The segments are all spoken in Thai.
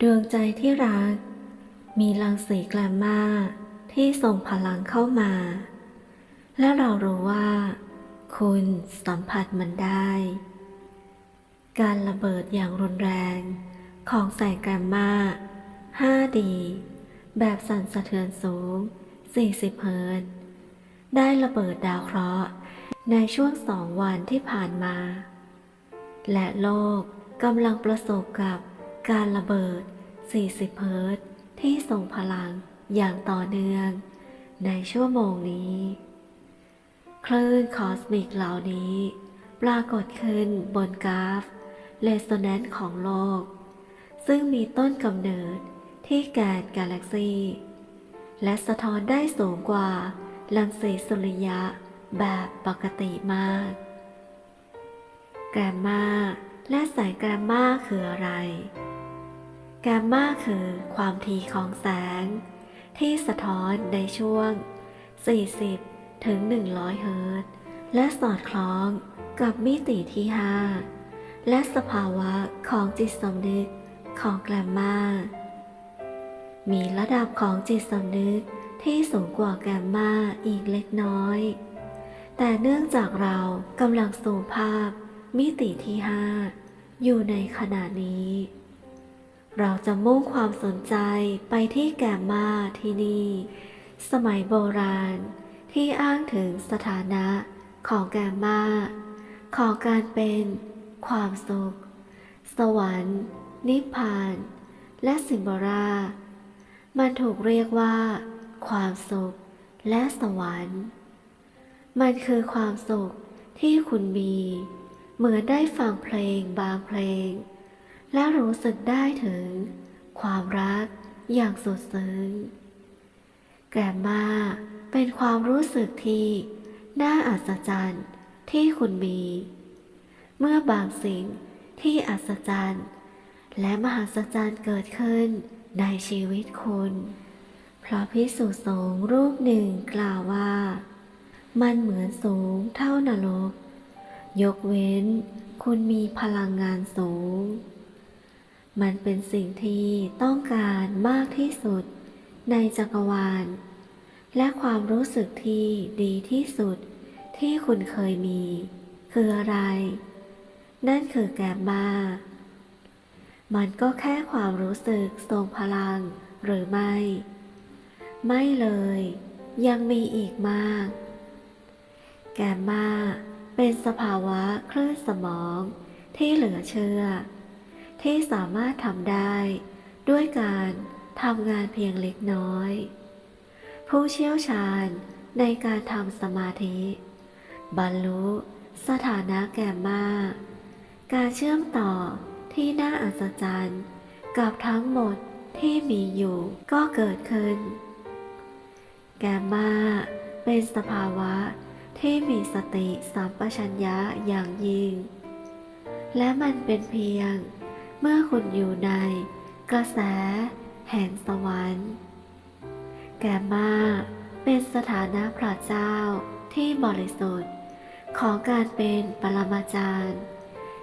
ดวงใจที่รัก มีรังสีแกลมมาที่ส่งพลังเข้ามา และเรารู้ว่า คุณสัมผัสมันได้ การระเบิดอย่างรุนแรงของแสงแกรมมา 5D แบบสั่นสะเทือนสูง 40 เฮิรตซ์ได้ระเบิดดาวเคราะห์ในช่วงสองวันที่ผ่านมา และโลกกำลังประสบกับ การระเบิด 40 เฮิรตซ์ที่ส่งพลังอย่างต่อเนื่อง ในชั่วโมงนี้ คลื่นคอสมิกเหล่านี้ ปรากฏขึ้นบนกราฟเรสโซแนนซ์ของโลก ซึ่งมีต้นกำเนิดที่แกนกาแล็กซี และสะท้อนได้สูงกว่ารังสีสุริยะแบบปกติมาก แกรมมาและสายแกรมมาคืออะไร กมมาคือความถี่ของแสง ที่สะท้อนในช่วง 40 ถึง 100 เฮิรตซ์และสอดคล้องกับมิติที่ 5 และสภาวะของจิตสำนึกของแกรมมามีระดับของจิตสำนึกที่สูงกว่าแกมมาอีกเล็กน้อย แต่เนื่องจากเรากำลังสูมภาพมิติที่ 5 อยู่ในขณะนี้ เราจะมุ่งความสนใจไปที่แกมมาที่นี่ สมัยโบราณ ที่อ้างถึงสถานะของแกมมาของการเป็นความสุข สวรรค์ นิพพาน และสิมบรา มันถูกเรียกว่า ความสุขและสวรรค์ มันคือความสุขที่คุณมี เหมือนได้ฟังเพลงบางเพลง และรู้สึกได้ถึง ความรักอย่างสุดซึ้งแกรมมาเป็นความรู้สึกที่น่าอัศจรรย์ที่คุณมี เมื่อบางสิ่งที่อัศจรรย์ และมหัศจรรย์เกิดขึ้นในชีวิตคุณเพราะพิสุสงฆ์รูปหนึ่งกล่าวว่า มันเหมือนสูงเท่านรก ยกเว้นคุณมีพลังงานสูง มันเป็นสิ่งที่ต้องการมากที่สุด ในจักรวาล และความรู้สึกที่ดีที่สุดที่คุณเคยมี คืออะไร นั่นคือแกมมามันก็แค่ความรู้สึกทรงพลังหรือไม่ ไม่เลย ยังมีอีกมาก แกมมาเป็นสภาวะคลื่นสมองที่เหลือเชื่อ ที่สามารถทำได้ ด้วยการทำงานเพียงเล็กน้อย ผู้เชี่ยวชาญในการทำสมาธิ บรรลุสถานะแกมมาการเชื่อมต่อที่น่าอัศจรรย์กับทั้งหมดที่มีอยู่ก็เกิดขึ้น แกมมาเป็นสภาวะที่มีสติสัมปชัญญะอย่างยิ่ง และมันเป็นเพียง เมื่อคุณอยู่ในกระแสแห่งสวรรค์ แกมมาเป็นสถานะพระเจ้าที่บริสุทธิ์ของการเป็นปรมาจารย์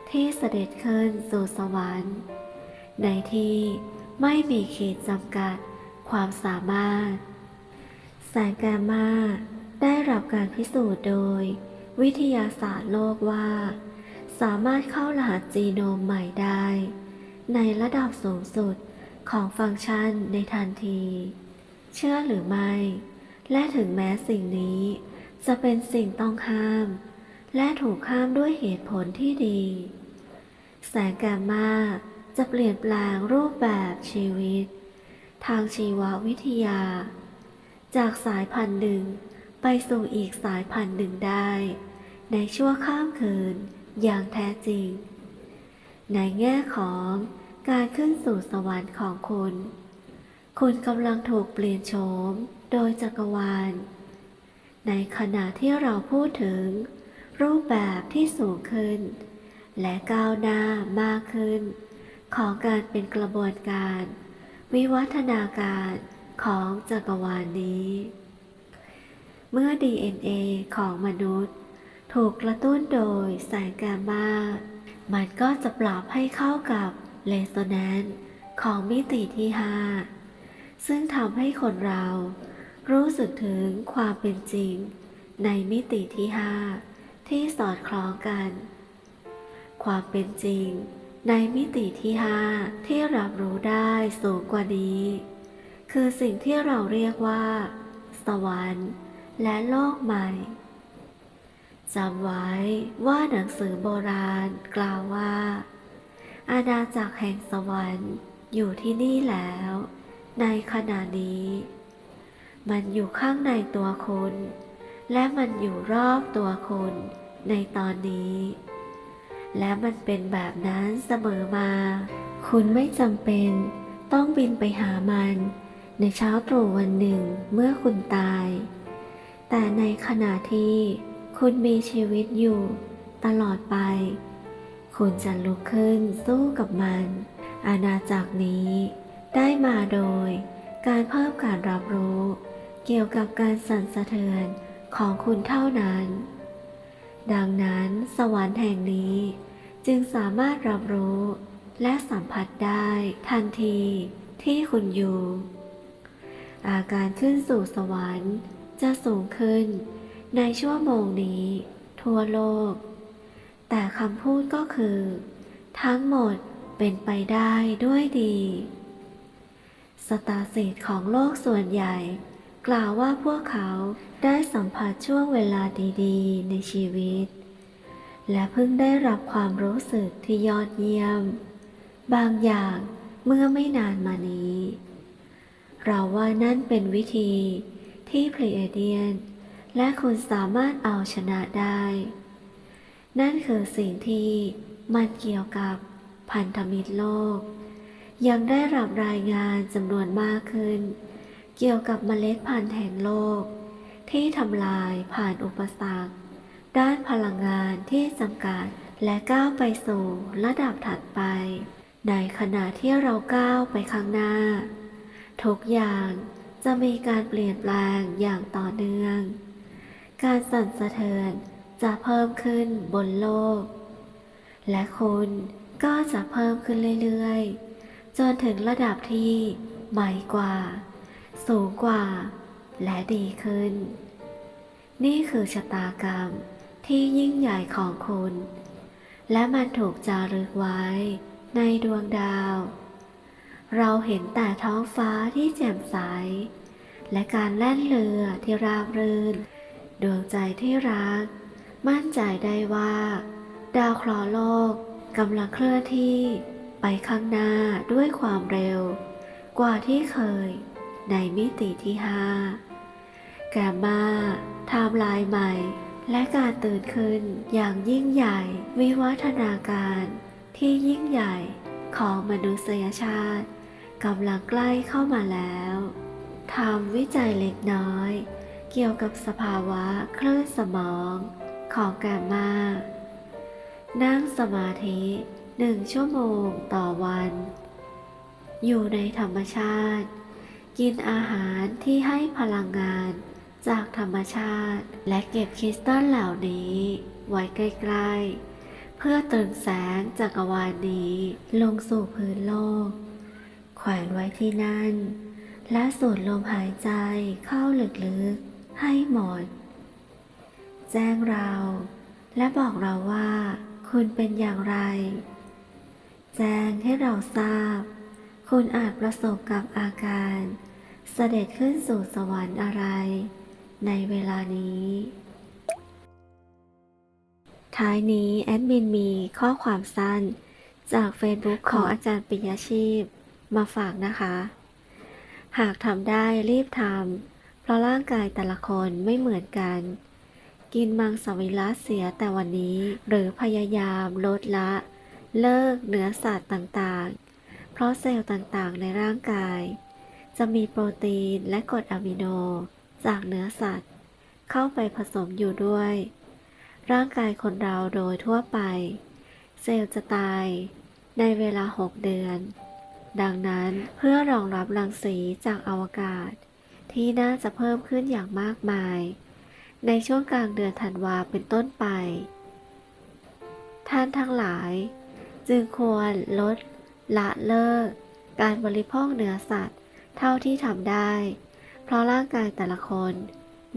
ที่เสด็จขึ้นสู่สวรรค์ ในที่ไม่มีขีดจำกัดความสามารถ แสงแกมมาได้รับการพิสูจน์โดย วิทยาศาสตร์โลกว่า สามารถเข้ารหัสจีโนมใหม่ได้ ในระดับสูงสุดของฟังก์ชันในทันที เชื่อหรือไม่ และถึงแม้สิ่งนี้ จะเป็นสิ่งต้องห้าม และถูกห้ามด้วยเหตุผลที่ดี แสงแกมมาจะเปลี่ยนแปลงรูปแบบชีวิต ทางชีววิทยา จากสายพันธุ์หนึ่งไปสู่อีกสายพันธุ์หนึ่งได้ ในชั่วข้ามคืน อย่างแท้จริง ในแง่ของการขึ้นสู่สวรรค์ของคุณ คุณกำลังถูกเปลี่ยนโฉมโดยจักรวาล ในขณะที่เราพูดถึง รูปแบบที่สูงขึ้น และก้าวหน้ามากขึ้น ของการเป็นกระบวนการ วิวัฒนาการของจักรวาลนี้ เมื่อ DNA ของมนุษย์ ถูกกระตุ้นโดยแสงกามามันก็จะปรับให้เข้ากับเรโซแนนซ์ของมิติที่ห้าซึ่งทำให้คนเรารู้สึกถึงความเป็นจริง ในมิติที่ห้าที่สอดคล้องกัน ความเป็นจริง ในมิติที่ห้าที่รับรู้ได้สูงกว่านี้ คือสิ่งที่เราเรียกว่า สวรรค์ และโลกใหม่ จำไว้ว่าหนังสือโบราณกล่าวว่า อาณาจักรแห่งสวรรค์อยู่ที่นี่แล้ว ในขณะนี้ มันอยู่ข้างในตัวคุณ และมันอยู่รอบตัวคุณในตอนนี้ และมันเป็นแบบนั้นเสมอมา คุณไม่จำเป็นต้องบินไปหามัน ในเช้าตรู่วันหนึ่งเมื่อคุณตาย แต่ในขณะที่ คุณมีชีวิตอยู่ ตลอดไป คุณจะลุกขึ้นสู้กับมัน อาณาจักรนี้ ได้มาโดย การเพิ่มการรับรู้ เกี่ยวกับการสั่นสะเทือนของคุณเท่านั้น ดังนั้นสวรรค์แห่งนี้จึงสามารถรับรู้ และสัมผัสได้ทันทีที่คุณอยู่ อาการขึ้นสู่สวรรค์จะสูงขึ้น ในชั่วโมงนี้ ทั่วโลก แต่คำพูดก็คือ ทั้งหมดเป็นไปได้ด้วยดี สตาสิทธิ์ของโลกส่วนใหญ่ กล่าวว่าพวกเขาได้สัมผัสช่วงเวลาดีๆ ในชีวิต และเพิ่งได้รับความรู้สึกที่ยอดเยี่ยม บางอย่างเมื่อไม่นานมานี้ เราว่านั่นเป็นวิธีที่พลีเอเดียน และคุณสามารถเอาชนะได้ นั่นคือสิ่งที่มันเกี่ยวกับพันธมิตรโลก ยังได้รับรายงานจำนวนมากขึ้น เกี่ยวกับเมล็ดพันธุ์แห่งโลก ที่ทำลายผ่านอุปสรรค ด้านพลังงานที่จำกัดและก้าวไปสู่ระดับถัดไป ในขณะที่เราก้าวไปข้างหน้า ทุกอย่างจะมีการเปลี่ยนแปลงอย่างต่อเนื่อง การสั่นสะเทือนจะเพิ่มขึ้นบนโลก และคุณก็จะเพิ่มขึ้นเรื่อยๆ จนถึงระดับที่ใหม่กว่า สูงกว่า และดีขึ้น นี่คือชะตากรรมที่ยิ่งใหญ่ของคุณ และมันถูกจารึกไว้ในดวงดาว เราเห็นแต่ท้องฟ้าที่แจ่มใส และการแล่นเรือที่ราบรื่น ดวงใจที่รัก มั่นใจได้ว่า ดาวเคราะห์โลกกำลังเคลื่อนที่ไปข้างหน้าด้วยความเร็ว กว่าที่เคยในมิติที่ห้าแกมมาไทม์ไลน์ใหม่และการตื่นขึ้นอย่างยิ่งใหญ่วิวัฒนาการที่ยิ่งใหญ่ของมนุษยชาติกำลังใกล้เข้ามาแล้วทำวิจัยเล็กน้อย เกี่ยวกับสภาวะคลื่นสมองของแกมมานั่งสมาธิหนึ่งชั่วโมงต่อวัน อยู่ในธรรมชาติ กินอาหารที่ให้พลังงานจากธรรมชาติ และเก็บคริสตัลเหล่านี้ ไว้ใกล้ๆ เพื่อเติมแสงจักรวาลนี้ ลงสู่พื้นโลก แขวนไว้ที่นั่น และสูดลมหายใจเข้าลึกๆ ให้หมด แจ้งเราและบอกเราว่า คุณเป็นอย่างไร แจ้งให้เราทราบ คุณอาจประสบกับอาการ เสด็จขึ้นสู่สวรรค์อะไร ในเวลานี้ ท้ายนี้แอดมินมีข้อความสั้น จาก Facebook ของอาจารย์ปิยชีพ มาฝากนะคะ หากทำได้รีบทำ เพราะร่างกายแต่ละคนไม่เหมือนกัน กินมังสวิรัตเสียแต่วันนี้หรือพยายามลดละ เลิกเนื้อสัตว์ต่างๆ เพราะเซลล์ต่างๆ ในร่างกาย จะมีโปรตีนและกรดอะมิโน จากเนื้อสัตว์ เข้าไปผสมอยู่ด้วย ร่างกายคนเราโดยทั่วไป เซลล์จะตายในเวลา 6 เดือน ดังนั้นเพื่อรองรับรังสีจากอวกาศ ที่น่าจะเพิ่มขึ้นอย่างมากมาย ในช่วงกลางเดือนธันวาเป็นต้นไป ท่านทั้งหลาย จึงควรลด ละเลิก การบริโภคเนื้อสัตว์ เท่าที่ทำได้ เพราะร่างกายแต่ละคน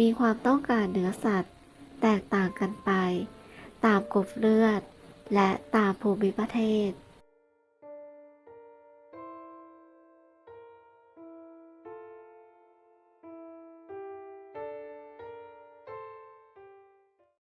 มีความต้องการเนื้อสัตว์ แตกต่างกันไป ตามกลุ่มเลือด และตามภูมิประเทศ